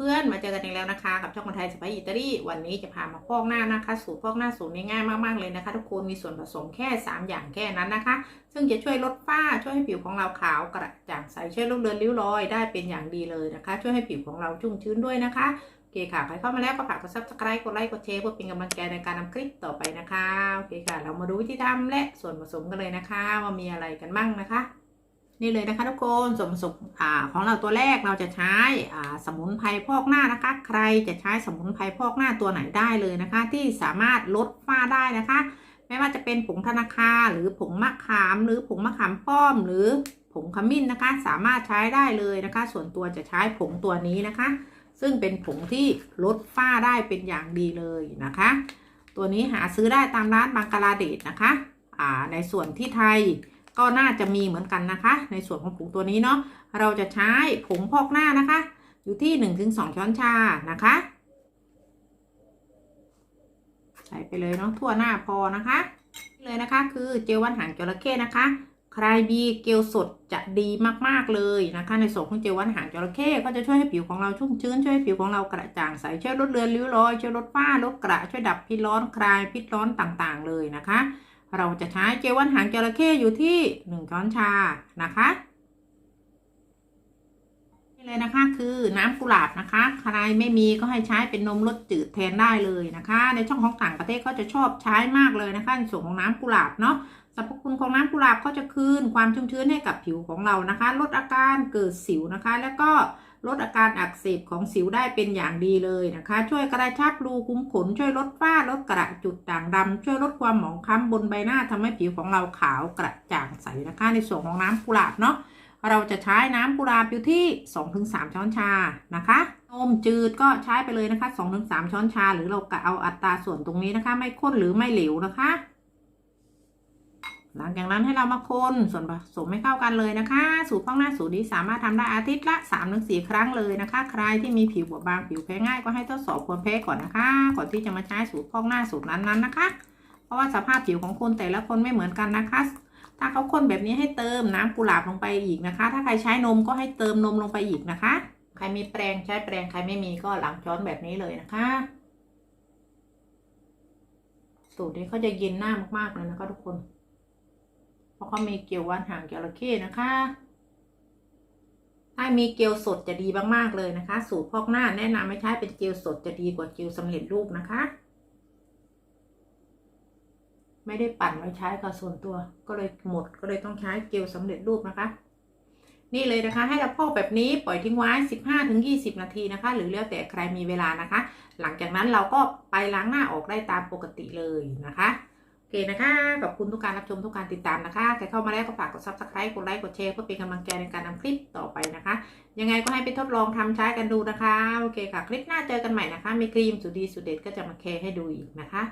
เพื่อนมาเจอกันอีกแล้วนะคะ กับช่องคนไทยสไปอิตาลีวันนี้จะพามาพอกหน้านะคะ สูตรพอกหน้าสูตรง่ายมากๆเลยนะคะ ทุกคนมีส่วนผสมแค่ 3 อย่างแค่นั้นนะคะ ซึ่งจะช่วยลดฝ้าช่วยให้ผิวของเราขาวกระจ่างใสช่วยลดเลือนริ้วรอยได้เป็นอย่างดีเลยนะคะ ช่วยให้ผิวของเราชุ่มชื้นด้วยนะคะ โอเคค่ะ ใครเข้ามาแล้วก็ฝากกด subscribe กดไลค์กดแชร์เพื่อเป็นกำลังใจในการทำคลิปต่อไปนะคะโอเคค่ะ เรามาดูวิธีทำและส่วนผสมกันเลยนะคะว่ามีอะไรกันบ้างนะคะ นี่เลยนะคะทุกคนส่วนผสมอของเราตัวแรกเราจะใช้สมุนไพรพอกหน้านะคะ ใครจะใช้สมุนไพรพอกหน้าตัวไหนได้เลยนะคะ ที่สามารถลดฝ้าได้นะคะ ไม่ว่าจะเป็นผงธนาคารหรือผงมะขาม หรือผงมะขามป้อม หรือผงขมิ้นนะคะ สามารถใช้ได้เลยนะคะ ส่วนตัวจะใช้ผงตัวนี้นะคะ ซึ่งเป็นผงที่ลดฝ้าได้เป็นอย่างดีเลยนะคะ ตัวนี้หาซื้อได้ตามร้านบังกลาเดชนะคะอ่าในส่วนที่ไทยก็น่าจะมีเหมือนกันนะคะ ในส่วนของผงตัวนี้เนาะเราจะใช้ผงพอกหน้านะคะ อยู่ที่ 1-2 ช้อนชานะคะ ใส่ไปเลยเนาะทั่วหน้าพอนะคะ เลยนะคะ คือเจลวัดหางจระเข้นะคะ ใครมีเกลสดจะดีมากๆเลยนะคะ ในส่วนของเจลวันหางจระเข้ก็จะช่วยให้ผิวของเราชุ่มชื้น ช่วยให้ผิวของเรากระจ่างใส ช่วยลดเลือนริ้วรอย ช่วยลดฝ้า ลดกระ ช่วยดับพิษร้อน คลายพิษร้อนต่างๆ เลยนะคะ เราจะใช้เจลวันหางจระเข้อยู่ที่หนึ่งช้อนชานะคะ เลยนะคะ คือน้ำกุหลาบนะคะ ใครไม่มีก็ให้ใช้เป็นนมรสจืดแทนได้เลยนะคะ ในช่องของต่างประเทศก็จะชอบใช้มากเลยนะคะในส่วนของน้ำกุหลาบเนาะสรรพคุณของน้ำกุหลาบก็จะคืนความชุ่มชื้นให้กับผิวของเรานะคะ ลดอาการเกิดสิวนะคะ แล้วก็ลดอาการอักเสบของสิวได้เป็นอย่างดีเลยนะคะ ช่วยกระชับรูคุ้มขน ช่วยลดฝ้าลดกระจุดด่างดำช่วยลดความหมองคล้ำบนใบหน้าทำให้ผิวของเราขาวกระจ่างใสนะคะ ในส่วนของน้ำกุหลาบเนาะ เราจะใช้น้ำกุหลาบอยู่ที่ 2-3 ช้อนชานะคะ นมจืดก็ใช้ไปเลยนะคะ 2-3 ช้อนชา หรือเรากะเอาอัตราส่วนตรงนี้นะคะ ไม่ข้นหรือไม่เหลวนะคะ หลังจากนั้นให้เรามาคนส่วนผสมให้เข้ากันเลยนะคะ สูตรพอกหน้าสูตรนี้สามารถทำได้อาทิตย์ละ 3-4 ครั้งเลยนะคะ ใครที่มีผิวบอบบางผิวแพ้ง่ายก็ให้ทดสอบควรแพ้ก่อนนะคะ ก่อนที่จะมาใช้สูตรพอกหน้าสูตรนั้นๆนะคะ เพราะว่าสภาพผิวของคนแต่ละคนไม่เหมือนกันนะคะ ถ้าเขาคนแบบนี้ให้เติมน้ำกุหลาบลงไปอีกนะคะ ถ้าใครใช้นมก็ให้เติมนมลงไปอีกนะคะ ใครมีแปรงใช้แปรงใครไม่มีก็หลังช้อนแบบนี้เลยนะคะ สูตรนี้เขาจะเย็นหน้ามากๆเลยนะคะทุกคน เพราะเขามีเกลียวว่านหางจระเข้นะคะถ้ามีเกลียวสดจะดีมากๆเลยนะคะ สูตรพอกหน้าแนะนำไม่ใช้เป็นเกลียวสดจะดีกว่าเกลียวสำเร็จรูปนะคะ ไม่ได้ปั่นไว้ใช้กับส่วนตัว ก็เลยหมดก็เลยต้องใช้เกลียวสำเร็จรูปนะคะ นี่เลยนะคะ ให้เราพอกแบบนี้ปล่อยทิ้งไว้ 15-20 นาทีนะคะ หรือแล้วแต่ใครมีเวลานะคะ หลังจากนั้นเราก็ไปล้างหน้าออกได้ตามปกติเลยนะคะโอเคนะคะขอบคุณทุกการรับชมทุกการติดตามนะคะใครเข้ามาแล้วก็ฝากกด subscribe กดไลค์กดแชร์เพื่อเป็นกำลังใจในการทำคลิปต่อไปนะคะ ยังไงก็ให้ไปทดลองทำใช้กันดูนะคะโอเคค่ะคลิปหน้าเจอกันใหม่นะคะมีครีมสุดดีสุดเด็ดก็จะมาแชร์ให้ดูอีกนะคะ